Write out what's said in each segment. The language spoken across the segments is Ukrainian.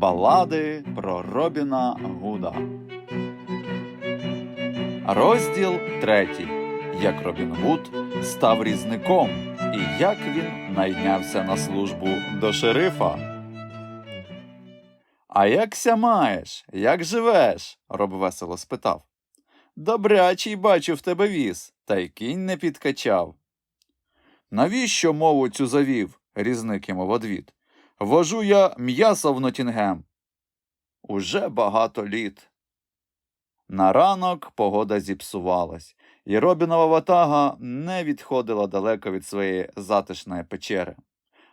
Балади про Робіна Гуда. Розділ третій. Як Робін Гуд став різником і як він найнявся на службу до шерифа. А якся маєш? Як живеш? Роб весело спитав. Добрячий бачу в тебе віз, та й кінь не підкачав. Навіщо мову цю завів? різник йому в одвід. Вожу я м'ясо в Нотінгем. Уже багато літ. На ранок погода зіпсувалась, і Робінова ватага не відходила далеко від своєї затишної печери.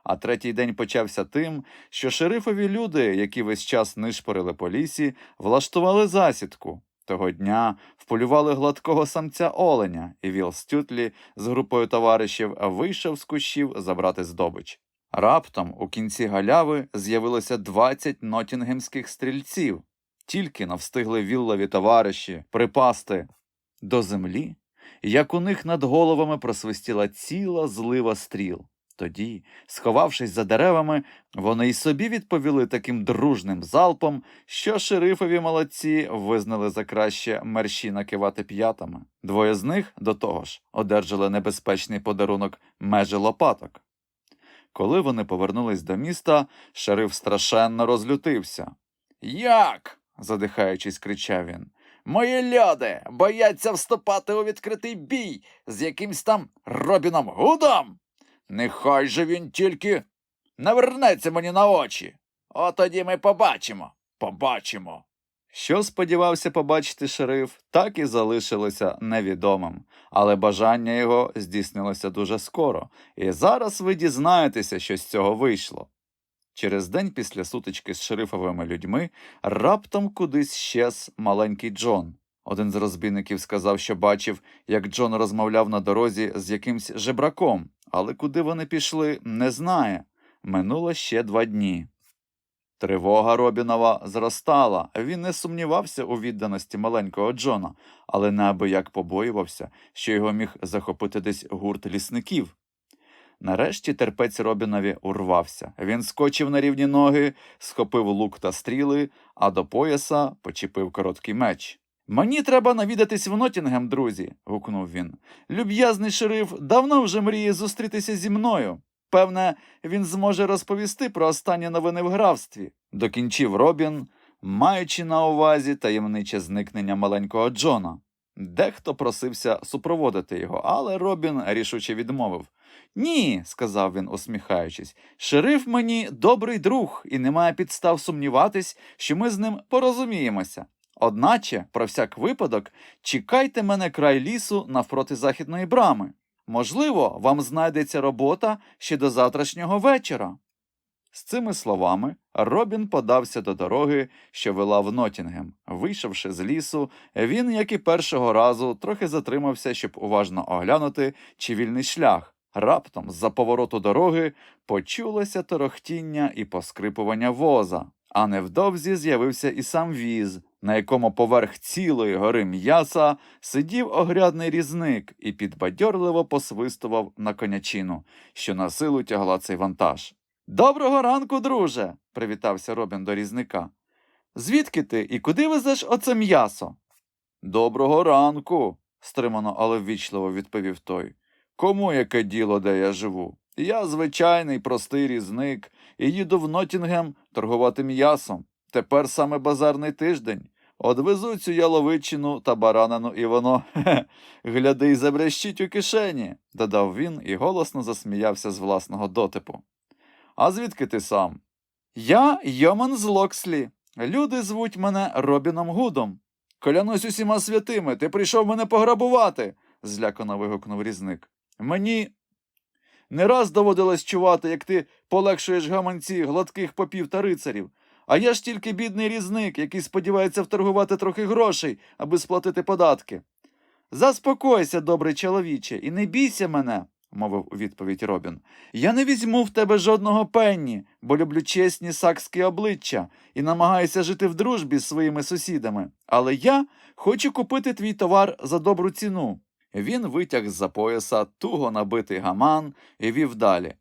А третій день почався тим, що шерифові люди, які весь час нишпорили по лісі, влаштували засідку. Того дня вполювали гладкого самця оленя, і Віл Стютлі з групою товаришів вийшов з кущів забрати здобич. Раптом у кінці галяви з'явилося 20 нотінгемських стрільців. Тільки навстигли віллові товариші припасти до землі, як у них над головами просвистіла ціла злива стріл. Тоді, сховавшись за деревами, вони й собі відповіли таким дружним залпом, що шерифові молодці визнали за краще мерщі накивати п'ятами. Двоє з них, до того ж, одержали небезпечний подарунок межі лопаток. Коли вони повернулись до міста, шериф страшенно розлютився. Як? задихаючись, кричав він. Мої люди бояться вступати у відкритий бій з якимсь там Робіном Гудом. Нехай же він тільки навернеться мені на очі. От тоді ми побачимо. Побачимо. Що сподівався побачити шериф, так і залишилося невідомим, але бажання його здійснилося дуже скоро, і зараз ви дізнаєтеся, що з цього вийшло. Через день після сутички з шерифовими людьми раптом кудись щез маленький Джон. Один з розбійників сказав, що бачив, як Джон розмовляв на дорозі з якимсь жебраком, але куди вони пішли, не знає. Минуло ще два дні. Тривога Робінова зростала. Він не сумнівався у відданості маленького Джона, але неабияк побоювався, що його міг захопити десь гурт лісників. Нарешті терпець Робінові урвався. Він скочив на рівні ноги, схопив лук та стріли, а до пояса почепив короткий меч. Мені треба навідатись в Нотінгем, друзі. гукнув він. Люб'язний шериф давно вже мріє зустрітися зі мною. Певне, він зможе розповісти про останні новини в графстві. Докінчив Робін, маючи на увазі таємниче зникнення маленького Джона. Дехто просився супроводити його, але Робін рішуче відмовив. Ні, сказав він, усміхаючись, шериф мені добрий друг, і немає підстав сумніватись, що ми з ним порозуміємося. Одначе, про всяк випадок, чекайте мене край лісу навпроти західної брами. Можливо, вам знайдеться робота ще до завтрашнього вечора. З цими словами Робін подався до дороги, що вела в Нотінгем. Вийшовши з лісу, він, як і першого разу, трохи затримався, щоб уважно оглянути, чи вільний шлях. Раптом, з-за повороту дороги, почулося торохтіння і поскрипування воза, а невдовзі з'явився і сам віз, на якому поверх цілої гори м'яса сидів огрядний різник і підбадьорливо посвистував на конячину, що на силу тягла цей вантаж. Доброго ранку, друже, привітався Робін до різника. Звідки ти і куди везеш оце м'ясо? Доброго ранку, стримано, але ввічливо відповів той. Кому яке діло, де я живу? Я звичайний простий різник і їду в Нотінгем торгувати м'ясом. Тепер саме базарний тиждень. Одвезу цю яловичину та баранину, і воно хе, гляди й забрещить у кишені, додав він і голосно засміявся з власного дотипу. А звідки ти сам? Я Йоман з Локслі. Люди звуть мене Робіном Гудом. Клянусь усіма святими, ти прийшов мене пограбувати, злякано вигукнув різник. Мені не раз доводилось чувати, як ти полегшуєш гаманці гладких попів та рицарів. А я ж тільки бідний різник, який сподівається вторгувати трохи грошей, аби сплатити податки. Заспокойся, добрий чоловіче, і не бійся мене, мовив у відповідь Робін. Я не візьму в тебе жодного пенні, бо люблю чесні сакські обличчя і намагаюся жити в дружбі з своїми сусідами. Але я хочу купити твій товар за добру ціну. Він витяг з-за пояса туго набитий гаман і вів далі.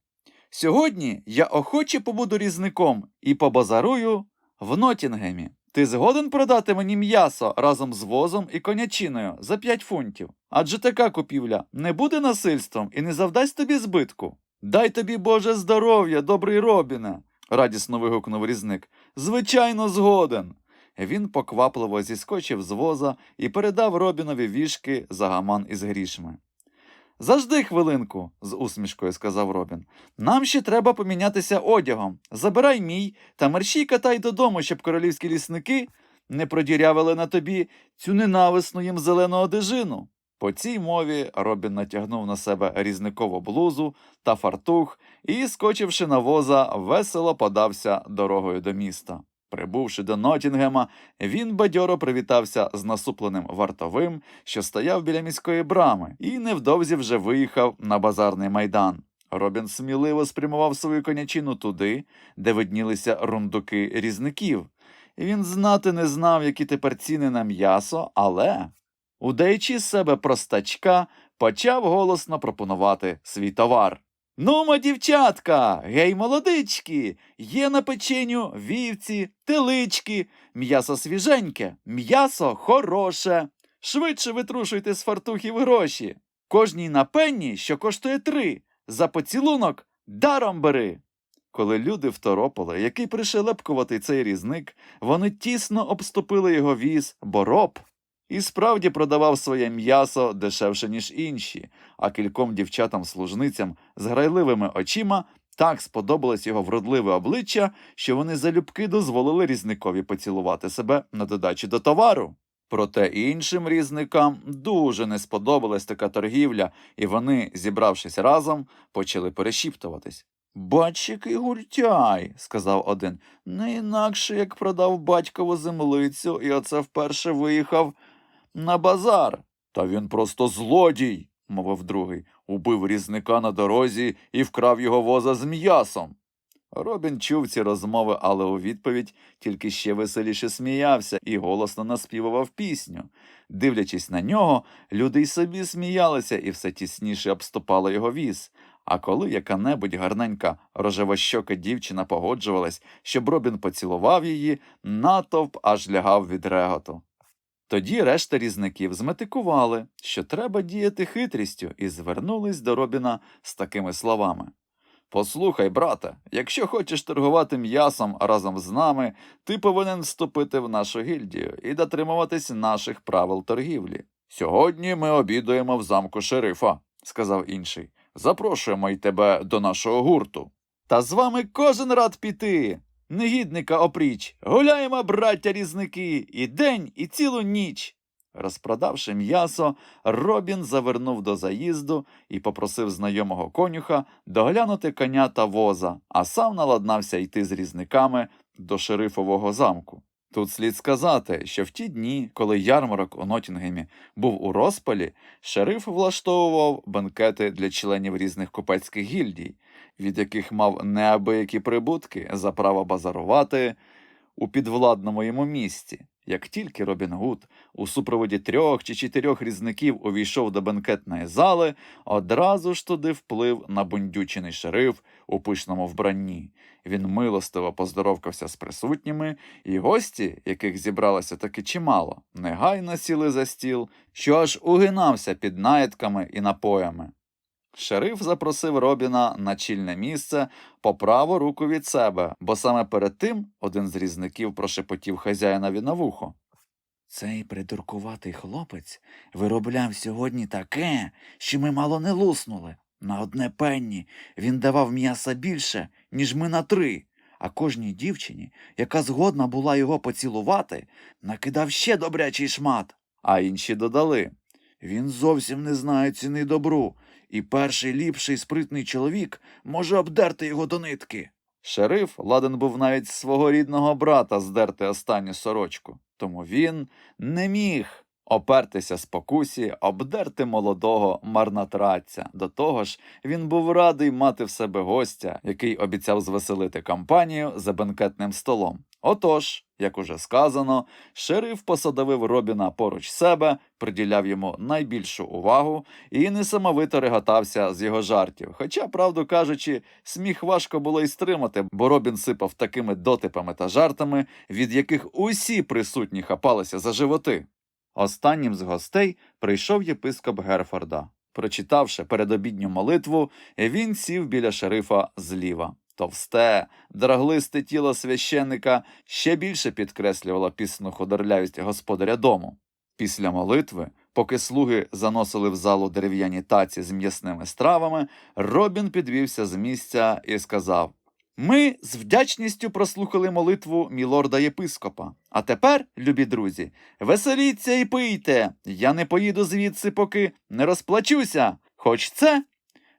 Сьогодні я охоче побуду різником і побазарую в Нотінгемі. Ти згоден продати мені м'ясо разом з возом і конячиною за 5 фунтів? Адже така купівля не буде насильством і не завдасть тобі збитку. Дай тобі Боже здоров'я, добрий Робіне, радісно вигукнув різник. Звичайно, згоден. Він поквапливо зіскочив з воза і передав Робінові вішки за гаман із грішми. Зажди хвилинку, з усмішкою сказав Робін. Нам ще треба помінятися одягом. Забирай мій та мерщій катай додому, щоб королівські лісники не продірявили на тобі цю ненависну їм зелену одежину. По цій мові Робін натягнув на себе різникову блузу та фартух і, скочивши на воза, весело подався дорогою до міста. Прибувши до Нотінгема, він бадьоро привітався з насупленим вартовим, що стояв біля міської брами, і невдовзі вже виїхав на базарний майдан. Робін сміливо спрямував свою конячину туди, де виднілися рундуки різників. Він знати не знав, які тепер ціни на м'ясо, але, удаючи себе простачка, почав голосно пропонувати свій товар. Нумо, дівчатка, гей, молодички, є на печеню вівці, телички, м'ясо свіженьке, м'ясо хороше. Швидше витрушуйте з фартухів гроші. Кожній на пенні, що коштує три, за поцілунок даром бери. Коли люди второпали, який пришелепкувати цей різник, вони тісно обступили його віз, бо роб і справді продавав своє м'ясо дешевше, ніж інші, а кільком дівчатам-служницям з грайливими очима так сподобалось його вродливе обличчя, що вони залюбки дозволили різникові поцілувати себе на додачу до товару. Проте іншим різникам дуже не сподобалась така торгівля, і вони, зібравшись разом, почали перешіптуватись. Бач, який гультяй, сказав один, не інакше як продав батькову землицю, і оце вперше виїхав на базар. Та він просто злодій, мовив другий, убив різника на дорозі і вкрав його воза з м'ясом. Робін чув ці розмови, але у відповідь тільки ще веселіше сміявся і голосно наспівував пісню. Дивлячись на нього, люди й собі сміялися і все тісніше обступали його віз. А коли яка-небудь гарненька рожевощока дівчина погоджувалась, щоб Робін поцілував її, натовп аж лягав від реготу. Тоді решта різників зметикували, що треба діяти хитрістю, і звернулись до Робіна з такими словами. Послухай, брате, якщо хочеш торгувати м'ясом разом з нами, ти повинен вступити в нашу гільдію і дотримуватись наших правил торгівлі. Сьогодні ми обідуємо в замку шерифа, сказав інший. Запрошуємо й тебе до нашого гурту. Та з вами кожен рад піти. Негідника опріч, гуляємо, браття різники, і день, і цілу ніч. Розпродавши м'ясо, Робін завернув до заїзду і попросив знайомого конюха доглянути коня та воза, а сам наладнався йти з різниками до шерифового замку. Тут слід сказати, що в ті дні, коли ярмарок у Нотінгемі був у розпалі, шериф влаштовував бенкети для членів різних купецьких гільдій, від яких мав неабиякі прибутки за право базарувати у підвладному йому місті. Як тільки Робін Гуд у супроводі трьох чи чотирьох різників увійшов до бенкетної зали, одразу ж туди вплив набундючений шериф у пишному вбранні. Він милостиво поздоровкався з присутніми, і гості, яких зібралося таки чимало, негайно сіли за стіл, що аж угинався під наїдками і напоями. Шериф запросив Робіна на чільне місце по праву руку від себе, бо саме перед тим один з різників прошепотів хазяїнові на вухо. Цей придуркуватий хлопець виробляв сьогодні таке, що ми мало не луснули. На одне пенні він давав м'яса більше, ніж ми на три, а кожній дівчині, яка згодна була його поцілувати, накидав ще добрячий шмат. А інші додали він зовсім не знає ціни добру, і перший ліпший спритний чоловік може обдерти його до нитки. Шериф ладен був навіть свого рідного брата здерти останню сорочку, тому він не міг опертися спокусі, обдерти молодого марнотратця. До того ж, він був радий мати в себе гостя, який обіцяв звеселити компанію за бенкетним столом. Отож, як уже сказано, шериф посадовив Робіна поруч себе, приділяв йому найбільшу увагу і несамовито реготався з його жартів. Хоча, правду кажучи, сміх важко було й стримати, бо Робін сипав такими дотипами та жартами, від яких усі присутні хапалися за животи. Останнім з гостей прийшов єпископ Герфорда. Прочитавши передобідню молитву, він сів біля шерифа зліва. Товсте, драглисте тіло священника ще більше підкреслювало пісну худорлявість господаря дому. Після молитви, поки слуги заносили в залу дерев'яні таці з м'ясними стравами, Робін підвівся з місця і сказав: Ми з вдячністю прослухали молитву мілорда єпископа. А тепер, любі друзі, веселіться і пийте. Я не поїду звідси, поки не розплачуся. Хоч це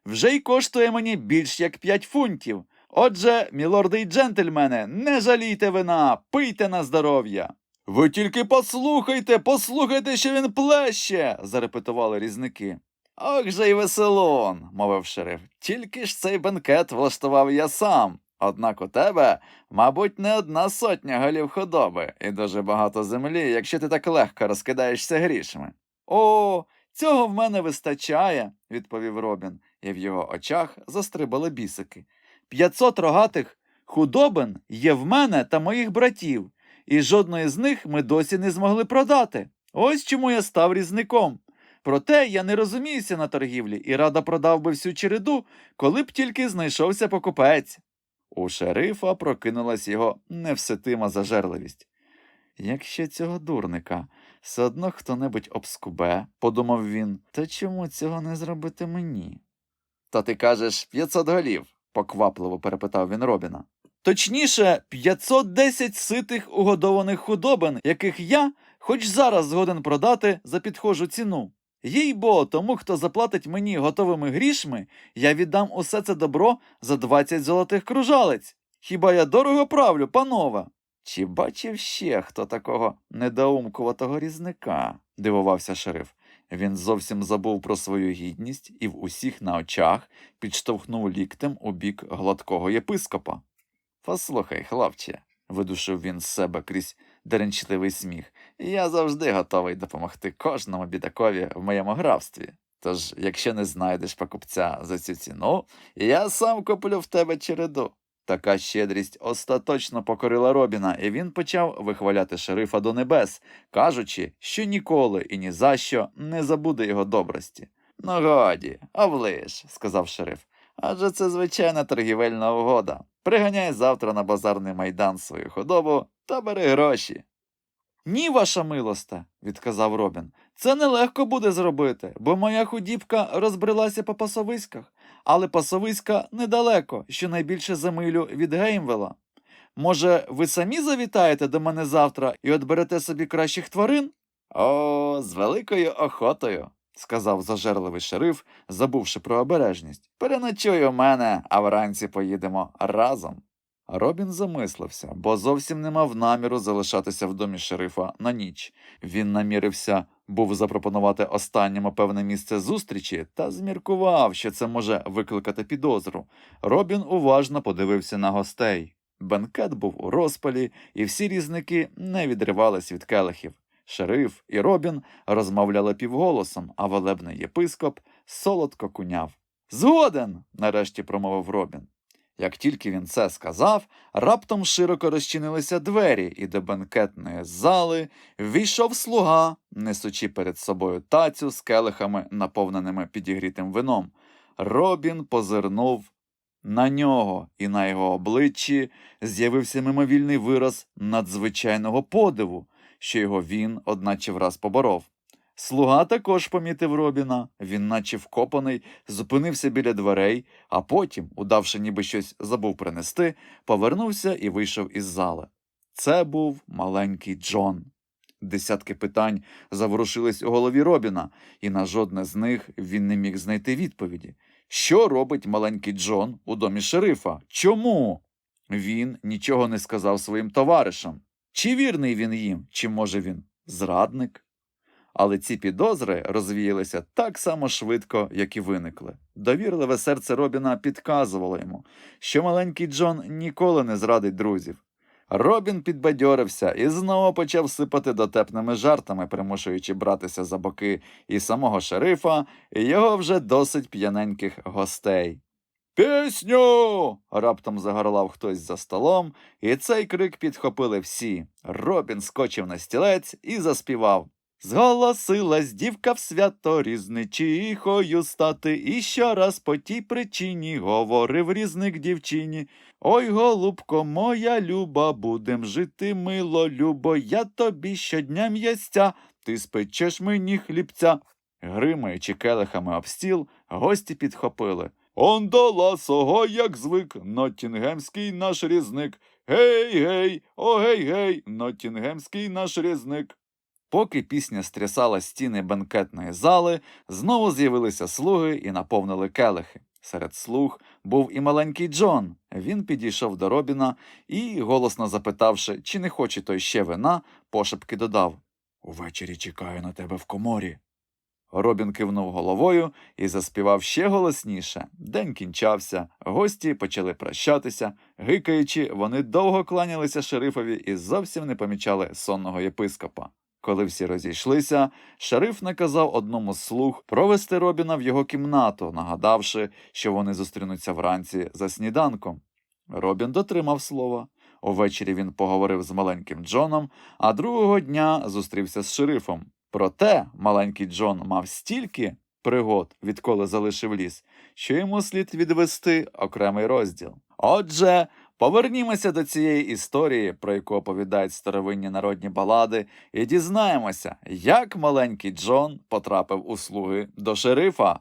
вже й коштує мені більш як п'ять фунтів. Отже, мілорди й джентльмени, не жалійте вина, пийте на здоров'я. Ви тільки послухайте, послухайте, що він плеще, зарепетували різники. Ох же й веселон, мовив шериф. Тільки ж цей бенкет влаштував я сам. Однак у тебе, мабуть, не одна сотня голів худоби і дуже багато землі, якщо ти так легко розкидаєшся грішми. О, цього в мене вистачає, відповів Робін, і в його очах застрибали бісики. П'ятсот рогатих худобин є в мене та моїх братів, і жодної з них ми досі не змогли продати. Ось чому я став різником. Проте я не розуміюся на торгівлі і рада продав би всю череду, коли б тільки знайшовся покупець. У шерифа прокинулась його невситима зажерливість. Якщо цього дурника все одно хто-небудь обскубе, подумав він, то чому цього не зробити мені? Та ти кажеш п'ятсот голів, поквапливо перепитав він Робіна. Точніше, 510 ситих угодованих худобин, яких я хоч зараз згоден продати за підхожу ціну. Їй бо, тому, хто заплатить мені готовими грішми, я віддам усе це добро за 20 золотих кружалець. Хіба я дорого правлю, панове? Чи бачив ще хто такого недоумкуватого різника? дивувався шериф. Він зовсім забув про свою гідність і в усіх на очах підштовхнув ліктем у бік гладкого єпископа. Послухай, хлопче, видушив він з себе крізь деренчливий сміх. Я завжди готовий допомогти кожному бідакові в моєму графстві. Тож, якщо не знайдеш покупця за цю ціну, я сам куплю в тебе череду. Така щедрість остаточно покорила Робіна, і він почав вихваляти шерифа до небес, кажучи, що ніколи і ні за що не забуде його добрості. Ну годі, оближ, сказав шериф. Адже це звичайна торгівельна угода. Приганяй завтра на базарний майдан свою худобу та бери гроші. Ні, ваша милосте, відказав Робін. Це нелегко буде зробити, бо моя худібка розбрелася по пасовиськах, але пасовиська недалеко, щонайбільше за милю від Геймвела. Може, ви самі завітаєте до мене завтра і отберете собі кращих тварин? О, з великою охотою, сказав зажерливий шериф, забувши про обережність. Переночуй у мене, а вранці поїдемо разом. Робін замислився, бо зовсім не мав наміру залишатися в домі шерифа на ніч. Він намірився був запропонувати останньому певне місце зустрічі та зміркував, що це може викликати підозру. Робін уважно подивився на гостей. Бенкет був у розпалі, і всі різники не відривались від келихів. Шериф і Робін розмовляли півголосом, а велебний єпископ солодко куняв. Згоден, нарешті промовив Робін. Як тільки він це сказав, раптом широко розчинилися двері, і до бенкетної зали ввійшов слуга, несучи перед собою тацю з келихами, наповненими підігрітим вином. Робін позирнув на нього, і на його обличчі з'явився мимовільний вираз надзвичайного подиву, що його він, одначе враз поборов. Слуга також помітив Робіна, він, наче вкопаний, зупинився біля дверей, а потім, удавши, ніби щось забув принести, повернувся і вийшов із зали. Це був маленький Джон. Десятки питань заворушились у голові Робіна, і на жодне з них він не міг знайти відповіді. Що робить маленький Джон у домі шерифа? Чому? Він нічого не сказав своїм товаришам. Чи вірний він їм, чи може він зрадник? Але ці підозри розвіялися так само швидко, як і виникли. Довірливе серце Робіна підказувало йому, що маленький Джон ніколи не зрадить друзів. Робін підбадьорився і знову почав сипати дотепними жартами, примушуючи братися за боки і самого шерифа, і його вже досить п'яненьких гостей. Пісню. раптом загорлав хтось за столом, і цей крик підхопили всі. Робін скочив на стілець і заспівав. Зголосилась дівка в свято різничихою стати, і щораз по тій причині говорив різник дівчині. Ой, голубко, моя люба, будем жити мило, любо, я тобі щодня м'ястя, ти спечеш мені хлібця. Гримаючи келихами об стіл, гості підхопили. Он до ласого, як звик, Ноттінгемський наш різник. Гей, гей, о гей, гей, Ноттінгемський наш різник. Поки пісня стрясала стіни бенкетної зали, знову з'явилися слуги і наповнили келихи. Серед слуг був і маленький Джон. Він підійшов до Робіна і, голосно запитавши, чи не хоче той ще вина, пошепки додав Увечері чекаю на тебе в коморі. Робін кивнув головою і заспівав ще голосніше. День кінчався, гості почали прощатися. Гикаючи, вони довго кланялися шерифові і зовсім не помічали сонного єпископа. Коли всі розійшлися, шериф наказав одному з слуг провести Робіна в його кімнату, нагадавши, що вони зустрінуться вранці за сніданком. Робін дотримав слова. Увечері він поговорив з маленьким Джоном, а другого дня зустрівся з шерифом. Проте маленький Джон мав стільки пригод, відколи залишив ліс, що йому слід відвести окремий розділ. Отже, повернімося до цієї історії, про яку оповідають старовинні народні балади, і дізнаємося, як маленький Джон потрапив у слуги до шерифа.